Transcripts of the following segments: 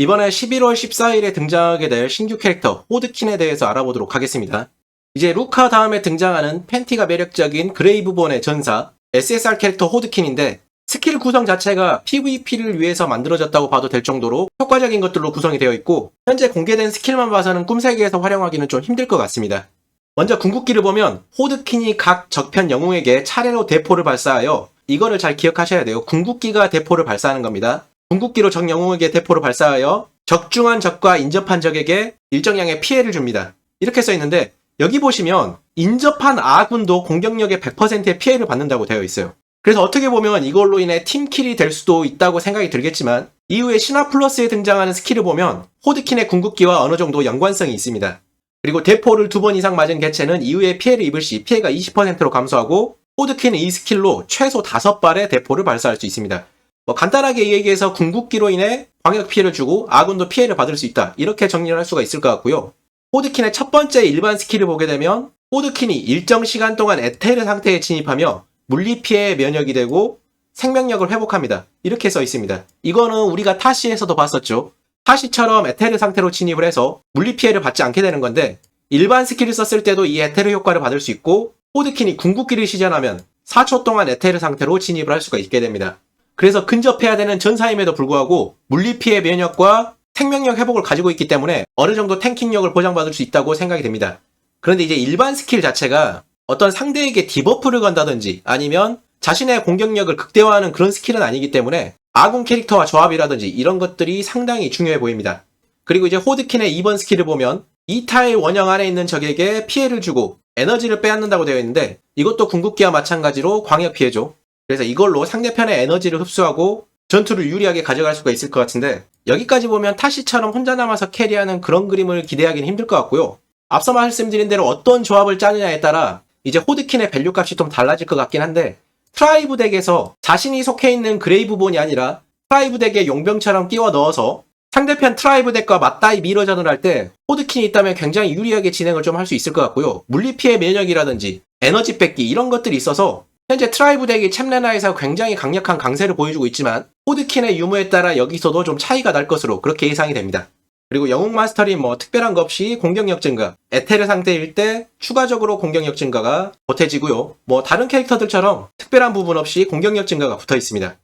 이번에 11월 14일에 등장하게 될 신규 캐릭터 호드킨에 대해서 알아보도록 하겠습니다. 이제 루카 다음에 등장하는 팬티가 매력적인 그레이브본의 전사 SSR 캐릭터 호드킨인데 스킬 구성 자체가 PVP를 위해서 만들어졌다고 봐도 될 정도로 효과적인 것들로 구성이 되어 있고 현재 공개된 스킬만 봐서는 꿈세계에서 활용하기는 좀 힘들 것 같습니다. 먼저 궁극기를 보면 호드킨이 각 적편 영웅에게 차례로 대포를 발사하여 이거를 잘 기억하셔야 돼요. 궁극기가 대포를 발사하는 겁니다. 궁극기로 적 영웅에게 대포를 발사하여 적중한 적과 인접한 적에게 일정량의 피해를 줍니다. 이렇게 써 있는데 여기 보시면 인접한 아군도 공격력의 100%의 피해를 받는다고 되어 있어요. 그래서 어떻게 보면 이걸로 인해 팀킬이 될 수도 있다고 생각이 들겠지만 이후에 신화 플러스에 등장하는 스킬을 보면 호드킨의 궁극기와 어느 정도 연관성이 있습니다. 그리고 대포를 두 번 이상 맞은 개체는 이후에 피해를 입을 시 피해가 20%로 감소하고 호드킨은 이 스킬로 최소 5발의 대포를 발사할 수 있습니다. 뭐 간단하게 얘기해서 궁극기로 인해 광역 피해를 주고 아군도 피해를 받을 수 있다. 이렇게 정리를 할 수가 있을 것 같고요. 호드킨의 첫 번째 일반 스킬을 보게 되면 호드킨이 일정 시간 동안 에테르 상태에 진입하며 물리 피해 면역이 되고 생명력을 회복합니다. 이렇게 써 있습니다. 이거는 우리가 타시에서도 봤었죠. 타시처럼 에테르 상태로 진입을 해서 물리 피해를 받지 않게 되는 건데 일반 스킬을 썼을 때도 이 에테르 효과를 받을 수 있고 호드킨이 궁극기를 시전하면 4초 동안 에테르 상태로 진입을 할 수가 있게 됩니다. 그래서 근접해야 되는 전사임에도 불구하고 물리 피해 면역과 생명력 회복을 가지고 있기 때문에 어느 정도 탱킹력을 보장받을 수 있다고 생각이 됩니다. 그런데 이제 일반 스킬 자체가 어떤 상대에게 디버프를 건다든지 아니면 자신의 공격력을 극대화하는 그런 스킬은 아니기 때문에 아군 캐릭터와 조합이라든지 이런 것들이 상당히 중요해 보입니다. 그리고 이제 호드킨의 2번 스킬을 보면 2타일 원형 안에 있는 적에게 피해를 주고 에너지를 빼앗는다고 되어 있는데 이것도 궁극기와 마찬가지로 광역 피해죠. 그래서 이걸로 상대편의 에너지를 흡수하고 전투를 유리하게 가져갈 수가 있을 것 같은데 여기까지 보면 타시처럼 혼자 남아서 캐리하는 그런 그림을 기대하기는 힘들 것 같고요. 앞서 말씀드린 대로 어떤 조합을 짜느냐에 따라 이제 호드킨의 밸류 값이 좀 달라질 것 같긴 한데 트라이브 덱에서 자신이 속해 있는 그레이브본이 아니라 트라이브 덱에 용병처럼 끼워 넣어서 상대편 트라이브 덱과 맞다이 미러전을 할 때 호드킨이 있다면 굉장히 유리하게 진행을 좀 할 수 있을 것 같고요. 물리피해 면역이라든지 에너지 뺏기 이런 것들이 있어서 현재 트라이브 덱이 챔레나에서 굉장히 강력한 강세를 보여주고 있지만 호드킨의 유무에 따라 여기서도 좀 차이가 날 것으로 그렇게 예상이 됩니다. 그리고 영웅 마스터리 뭐 특별한 거 없이 공격력 증가, 에테르 상태일 때 추가적으로 공격력 증가가 보태지고요. 뭐 다른 캐릭터들처럼 특별한 부분 없이 공격력 증가가 붙어 있습니다.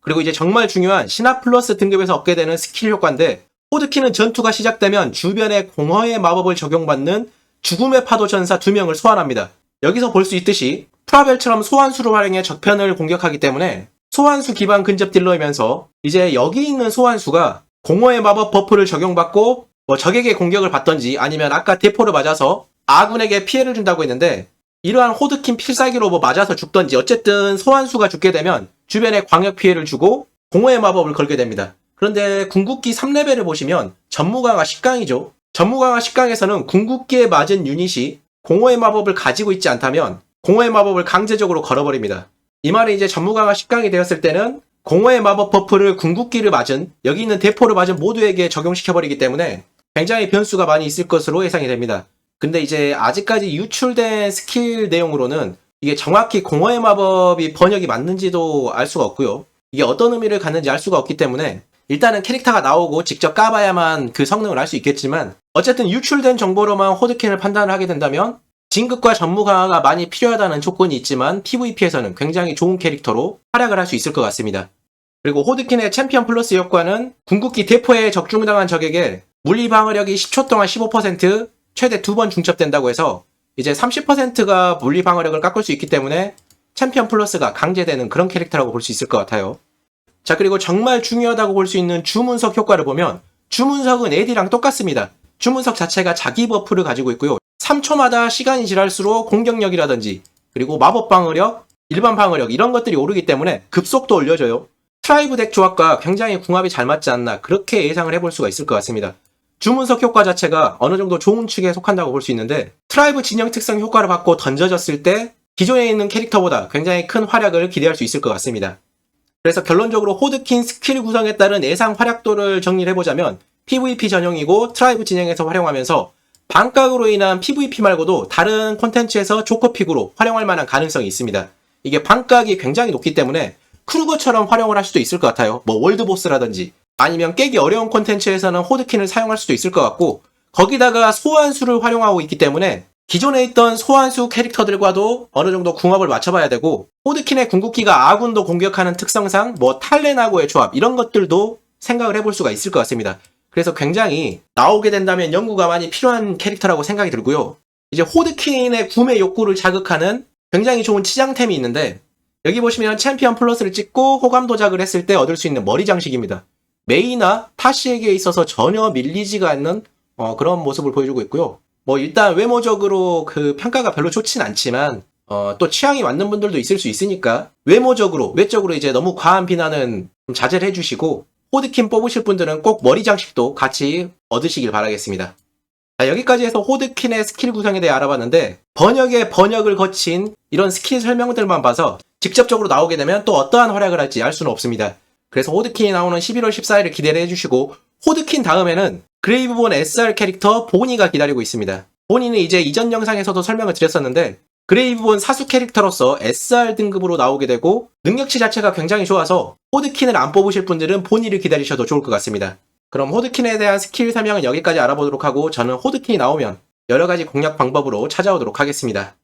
그리고 이제 정말 중요한 신화 플러스 등급에서 얻게 되는 스킬 효과인데 호드키는 전투가 시작되면 주변에 공허의 마법을 적용받는 죽음의 파도 전사 2명을 소환합니다. 여기서 볼 수 있듯이 프라벨처럼 소환수를 활용해 적편을 공격하기 때문에 소환수 기반 근접 딜러이면서 이제 여기 있는 소환수가 공허의 마법 버프를 적용받고 뭐 적에게 공격을 받던지 아니면 아까 대포를 맞아서 아군에게 피해를 준다고 했는데 이러한 호드킨 필살기로 뭐 맞아서 죽던지 어쨌든 소환수가 죽게 되면 주변에 광역 피해를 주고 공허의 마법을 걸게 됩니다. 그런데 궁극기 3레벨을 보시면 전무강화 10강이죠. 전무강화 10강에서는 궁극기에 맞은 유닛이 공허의 마법을 가지고 있지 않다면 공허의 마법을 강제적으로 걸어버립니다. 이 말은 이제 전무강화 10강이 되었을 때는 공허의 마법 버프를 궁극기를 맞은 여기 있는 대포를 맞은 모두에게 적용시켜버리기 때문에 굉장히 변수가 많이 있을 것으로 예상이 됩니다. 근데 이제 아직까지 유출된 스킬 내용으로는 이게 정확히 공허의 마법이 번역이 맞는지도 알 수가 없고요. 이게 어떤 의미를 갖는지 알 수가 없기 때문에 일단은 캐릭터가 나오고 직접 까봐야만 그 성능을 알 수 있겠지만 어쨌든 유출된 정보로만 호드캔을 판단을 하게 된다면 진급과 전무 강화가 많이 필요하다는 조건이 있지만 PVP에서는 굉장히 좋은 캐릭터로 활약을 할 수 있을 것 같습니다. 그리고 호드킨의 챔피언 플러스 효과는 궁극기 대포에 적중당한 적에게 물리 방어력이 10초 동안 15% 최대 두 번 중첩된다고 해서 이제 30%가 물리 방어력을 깎을 수 있기 때문에 챔피언 플러스가 강제되는 그런 캐릭터라고 볼 수 있을 것 같아요. 자 그리고 정말 중요하다고 볼 수 있는 주문석 효과를 보면 주문석은 AD랑 똑같습니다. 주문석 자체가 자기 버프를 가지고 있고요. 3초마다 시간이 지날수록 공격력이라든지 그리고 마법 방어력, 일반 방어력 이런 것들이 오르기 때문에 급속도 올려줘요. 트라이브 덱 조합과 굉장히 궁합이 잘 맞지 않나 그렇게 예상을 해볼 수가 있을 것 같습니다. 주문석 효과 자체가 어느 정도 좋은 축에 속한다고 볼 수 있는데 트라이브 진영 특성 효과를 받고 던져졌을 때 기존에 있는 캐릭터보다 굉장히 큰 활약을 기대할 수 있을 것 같습니다. 그래서 결론적으로 호드킨 스킬 구성에 따른 예상 활약도를 정리를 해보자면 PVP 전용이고 트라이브 진영에서 활용하면서 반각으로 인한 PVP 말고도 다른 콘텐츠에서 조커픽으로 활용할 만한 가능성이 있습니다. 이게 반각이 굉장히 높기 때문에 크루거처럼 활용을 할 수도 있을 것 같아요. 뭐 월드보스라든지 아니면 깨기 어려운 콘텐츠에서는 호드킨을 사용할 수도 있을 것 같고 거기다가 소환수를 활용하고 있기 때문에 기존에 있던 소환수 캐릭터들과도 어느 정도 궁합을 맞춰봐야 되고 호드킨의 궁극기가 아군도 공격하는 특성상 뭐 탈레나고의 조합 이런 것들도 생각을 해볼 수가 있을 것 같습니다. 그래서 굉장히 나오게 된다면 연구가 많이 필요한 캐릭터라고 생각이 들고요. 이제 호드킨의 구매 욕구를 자극하는 굉장히 좋은 치장템이 있는데 여기 보시면 챔피언 플러스를 찍고 호감 도작을 했을 때 얻을 수 있는 머리 장식입니다. 메이나 타시에게 있어서 전혀 밀리지가 않는 어, 그런 모습을 보여주고 있고요. 뭐 일단 외모적으로 그 평가가 별로 좋진 않지만 어, 또 취향이 맞는 분들도 있을 수 있으니까 외모적으로 외적으로 이제 너무 과한 비난은 좀 자제를 해주시고 호드킨 뽑으실 분들은 꼭 머리 장식도 같이 얻으시길 바라겠습니다. 자, 여기까지 해서 호드킨의 스킬 구성에 대해 알아봤는데 번역에 번역을 거친 이런 스킬 설명들만 봐서 직접적으로 나오게 되면 또 어떠한 활약을 할지 알 수는 없습니다. 그래서 호드킨이 나오는 11월 14일을 기대를 해주시고 호드킨 다음에는 그레이브본 SR 캐릭터 보니가 기다리고 있습니다. 보니는 이제 이전 영상에서도 설명을 드렸었는데 그레이브본 사수 캐릭터로서 SR 등급으로 나오게 되고 능력치 자체가 굉장히 좋아서 호드킨을 안 뽑으실 분들은 보니를 기다리셔도 좋을 것 같습니다. 그럼 호드킨에 대한 스킬 설명은 여기까지 알아보도록 하고 저는 호드킨이 나오면 여러 가지 공략 방법으로 찾아오도록 하겠습니다.